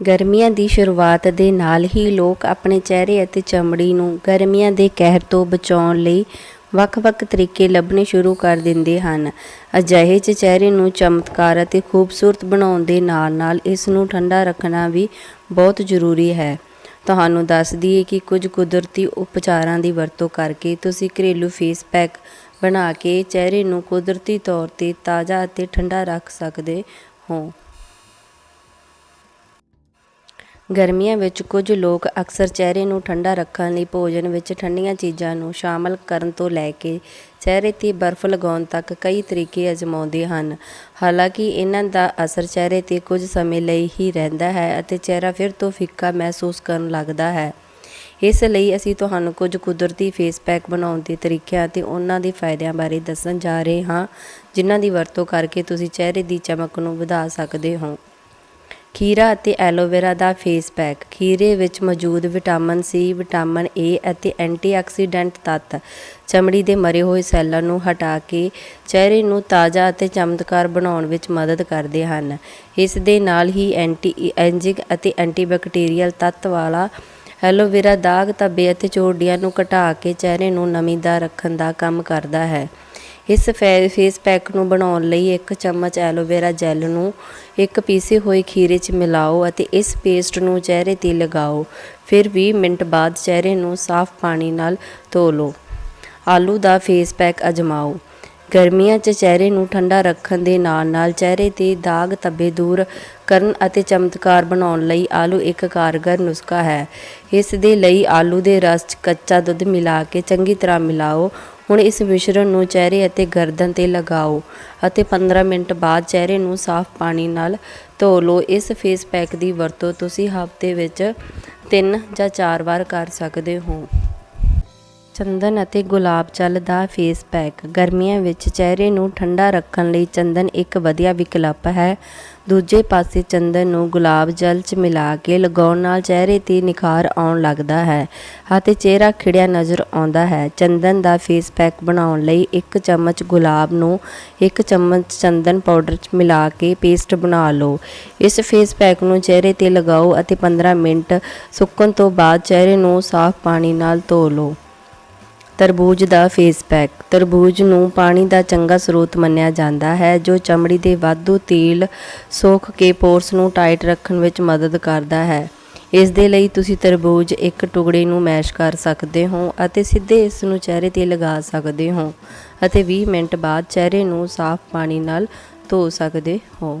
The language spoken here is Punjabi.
ਗਰਮੀਆਂ ਦੀ ਸ਼ੁਰੂਆਤ ਦੇ ਨਾਲ ਹੀ ਲੋਕ ਆਪਣੇ ਚਿਹਰੇ ਅਤੇ ਚਮੜੀ ਨੂੰ ਗਰਮੀਆਂ ਦੇ ਕਹਿਰ ਤੋਂ ਬਚਾਉਣ ਲਈ ਵੱਖ-ਵੱਖ ਤਰੀਕੇ ਲੱਭਣੇ ਸ਼ੁਰੂ ਕਰ ਦਿੰਦੇ ਹਨ। ਅਜਿਹੇ 'ਚ ਚਿਹਰੇ ਨੂੰ ਚਮਤਕਾਰ ਅਤੇ ਖੂਬਸੂਰਤ ਬਣਾਉਣ ਦੇ ਨਾਲ-ਨਾਲ ਇਸ ਨੂੰ ਠੰਡਾ ਰੱਖਣਾ ਵੀ ਬਹੁਤ ਜ਼ਰੂਰੀ ਹੈ। ਤੁਹਾਨੂੰ ਦੱਸ ਦਈਏ ਕਿ ਕੁਝ ਕੁਦਰਤੀ ਉਪਚਾਰਾਂ ਦੀ ਵਰਤੋਂ ਕਰਕੇ ਤੁਸੀਂ ਘਰੇਲੂ ਫੇਸ ਪੈਕ ਬਣਾ ਕੇ ਚਿਹਰੇ ਨੂੰ ਕੁਦਰਤੀ ਤੌਰ ਤੇ ਤਾਜ਼ਾ ਅਤੇ ਠੰਡਾ ਰੱਖ ਸਕਦੇ ਹੋ। ਗਰਮੀਆਂ ਵਿੱਚ ਕੁਝ ਲੋਕ ਅਕਸਰ ਚਿਹਰੇ ਨੂੰ ਠੰਡਾ ਰੱਖਣ ਲਈ ਭੋਜਨ ਵਿੱਚ ਠੰਡੀਆਂ ਚੀਜ਼ਾਂ ਨੂੰ ਸ਼ਾਮਲ ਕਰਨ ਤੋਂ ਲੈ ਕੇ ਚਿਹਰੇ 'ਤੇ ਬਰਫ਼ ਲਗਾਉਣ ਤੱਕ ਕਈ ਤਰੀਕੇ ਅਜ਼ਮਾਉਂਦੇ ਹਨ। ਹਾਲਾਂਕਿ ਇਹਨਾਂ ਦਾ ਅਸਰ ਚਿਹਰੇ 'ਤੇ ਕੁਝ ਸਮੇਂ ਲਈ ਹੀ ਰਹਿੰਦਾ ਹੈ ਅਤੇ ਚਿਹਰਾ ਫਿਰ ਤੋਂ ਫਿੱਕਾ ਮਹਿਸੂਸ ਕਰਨ ਲੱਗਦਾ ਹੈ। ਇਸ ਲਈ ਅਸੀਂ ਤੁਹਾਨੂੰ ਕੁਝ ਕੁਦਰਤੀ ਫੇਸ ਪੈਕ ਬਣਾਉਣ ਦੇ ਤਰੀਕਿਆਂ ਅਤੇ ਉਹਨਾਂ ਦੇ ਫਾਇਦਿਆਂ ਬਾਰੇ ਦੱਸਣ ਜਾ ਰਹੇ ਹਾਂ, ਜਿਨ੍ਹਾਂ ਦੀ ਵਰਤੋਂ ਕਰਕੇ ਤੁਸੀਂ ਚਿਹਰੇ ਦੀ ਚਮਕ ਨੂੰ ਵਧਾ ਸਕਦੇ ਹੋ। ਖੀਰਾ ਅਤੇ ਐਲੋਵੇਰਾ ਦਾ ਫੇਸ ਪੈਕ। ਖੀਰੇ ਵਿੱਚ ਮੌਜੂਦ ਵਿਟਾਮਿਨ ਸੀ, ਵਿਟਾਮਿਨ ਏ ਅਤੇ ਐਂਟੀਆਕਸੀਡੈਂਟ ਤੱਤ। ਚਮੜੀ ਦੇ ਮਰੇ ਹੋਏ ਸੈੱਲਾਂ ਨੂੰ ਹਟਾ ਕੇ ਚਿਹਰੇ ਨੂੰ ਤਾਜ਼ਾ ਅਤੇ ਚਮਤਕਾਰ ਬਣਾਉਣ ਵਿੱਚ ਮਦਦ ਕਰਦੇ ਹਨ। ਇਸ ਦੇ ਨਾਲ ਹੀ ਐਂਟੀ ਐਂਜਿਕ ਅਤੇ ਐਂਟੀਬੈਕਟੀਰੀਅਲ ਤੱਤ ਵਾਲਾ ਐਲੋਵੇਰਾ ਦਾਗ, ਧੱਬੇ ਅਤੇ ਚੋੜੀਆਂ ਨੂੰ ਘਟਾ ਕੇ ਚਿਹਰੇ ਨੂੰ ਨਮੀਦਾਰ ਰੱਖਣ ਦਾ ਕੰਮ ਕਰਦਾ ਹੈ। ਇਸ ਫੇ- ਫੇਸ ਪੈਕ ਨੂੰ ਬਣਾਉਣ ਲਈ ਇੱਕ ਚਮਚ ਐਲੋਵੇਰਾ ਜੈਲ ਨੂੰ ਇੱਕ ਪੀਸੇ ਹੋਏ ਖੀਰੇ 'ਚ ਮਿਲਾਓ ਅਤੇ ਇਸ ਪੇਸਟ ਨੂੰ ਚਿਹਰੇ 'ਤੇ ਲਗਾਓ। ਫਿਰ 20 ਮਿੰਟ ਬਾਅਦ ਚਿਹਰੇ ਨੂੰ ਸਾਫ਼ ਪਾਣੀ ਨਾਲ ਧੋ ਲਓ। ਆਲੂ ਦਾ ਫੇਸ ਪੈਕ ਅਜਮਾਓ। ਗਰਮੀਆਂ 'ਚ ਚਿਹਰੇ ਨੂੰ ਠੰਡਾ ਰੱਖਣ ਦੇ ਨਾਲ-ਨਾਲ ਚਿਹਰੇ 'ਤੇ ਦਾਗ ਧੱਬੇ ਦੂਰ ਕਰਨ ਅਤੇ ਚਮਤਕਾਰ ਬਣਾਉਣ ਲਈ ਆਲੂ ਇੱਕ ਕਾਰਗਰ ਨੁਸਖਾ ਹੈ। ਇਸ ਦੇ ਲਈ ਆਲੂ ਦੇ ਰਸ 'ਚ ਕੱਚਾ ਦੁੱਧ ਮਿਲਾ ਕੇ ਚੰਗੀ ਤਰ੍ਹਾਂ ਮਿਲਾਓ ਹੁਣ ਇਸ ਮਿਸ਼ਰਣ ਨੂੰ ਚਿਹਰੇ ਅਤੇ ਗਰਦਨ ਤੇ ਲਗਾਓ ਅਤੇ 15 ਮਿੰਟ ਬਾਅਦ ਚਿਹਰੇ ਨੂੰ ਸਾਫ਼ ਪਾਣੀ ਨਾਲ ਧੋ ਲਓ। ਇਸ ਫੇਸ ਪੈਕ ਦੀ ਵਰਤੋਂ ਤੁਸੀਂ ਹਫ਼ਤੇ ਵਿੱਚ 3 ਜਾਂ 4 ਵਾਰ ਕਰ ਸਕਦੇ ਹੋ। ਚੰਦਨ ਅਤੇ ਗੁਲਾਬ ਜਲ ਦਾ ਫੇਸ ਪੈਕ ਗਰਮੀਆਂ ਵਿੱਚ ਚਿਹਰੇ ਨੂੰ ਠੰਡਾ ਰੱਖਣ ਲਈ ਚੰਦਨ ਇੱਕ ਵਧੀਆ ਵਿਕਲਪ ਹੈ। ਦੂਜੇ ਪਾਸੇ ਚੰਦਨ ਨੂੰ ਗੁਲਾਬ ਜਲ 'ਚ ਮਿਲਾ ਕੇ ਲਗਾਉਣ ਨਾਲ ਚਿਹਰੇ 'ਤੇ ਨਿਖਾਰ ਆਉਣ ਲੱਗਦਾ ਹੈ ਅਤੇ ਚਿਹਰਾ ਖਿੜਿਆ ਨਜ਼ਰ ਆਉਂਦਾ ਹੈ। ਚੰਦਨ ਦਾ ਫੇਸ ਪੈਕ ਬਣਾਉਣ ਲਈ ਇੱਕ ਚਮਚ ਗੁਲਾਬ ਨੂੰ ਇੱਕ ਚਮਚ ਚੰਦਨ ਪਾਊਡਰ 'ਚ ਮਿਲਾ ਕੇ ਪੇਸਟ ਬਣਾ ਲਓ। ਇਸ ਫੇਸ ਪੈਕ ਨੂੰ ਚਿਹਰੇ 'ਤੇ ਲਗਾਓ ਅਤੇ 15 ਮਿੰਟ ਸੁੱਕਣ ਤੋਂ ਬਾਅਦ ਚਿਹਰੇ ਨੂੰ ਸਾਫ਼ ਪਾਣੀ ਨਾਲ ਧੋ ਲਓ। ਤਰਬੂਜ ਦਾ ਫੇਸ ਪੈਕ ਤਰਬੂਜ ਨੂੰ ਪਾਣੀ ਦਾ ਚੰਗਾ ਸਰੋਤ ਮੰਨਿਆ ਜਾਂਦਾ ਹੈ, ਜੋ ਚਮੜੀ ਦੇ ਵਾਧੂ ਤੇਲ ਸੋਖ ਕੇ ਪੋਰਸ ਨੂੰ ਟਾਈਟ ਰੱਖਣ ਵਿੱਚ ਮਦਦ ਕਰਦਾ ਹੈ। ਇਸ ਦੇ ਲਈ ਤੁਸੀਂ ਤਰਬੂਜ ਇੱਕ ਟੁਕੜੇ ਨੂੰ ਮੈਸ਼ ਕਰ ਸਕਦੇ ਹੋ ਅਤੇ ਸਿੱਧੇ ਇਸ ਨੂੰ ਚਿਹਰੇ ਤੇ ਲਗਾ ਸਕਦੇ ਹੋ ਅਤੇ 20 ਮਿੰਟ ਬਾਅਦ ਚਿਹਰੇ ਨੂੰ ਸਾਫ਼ ਪਾਣੀ ਨਾਲ ਧੋ ਸਕਦੇ ਹੋ।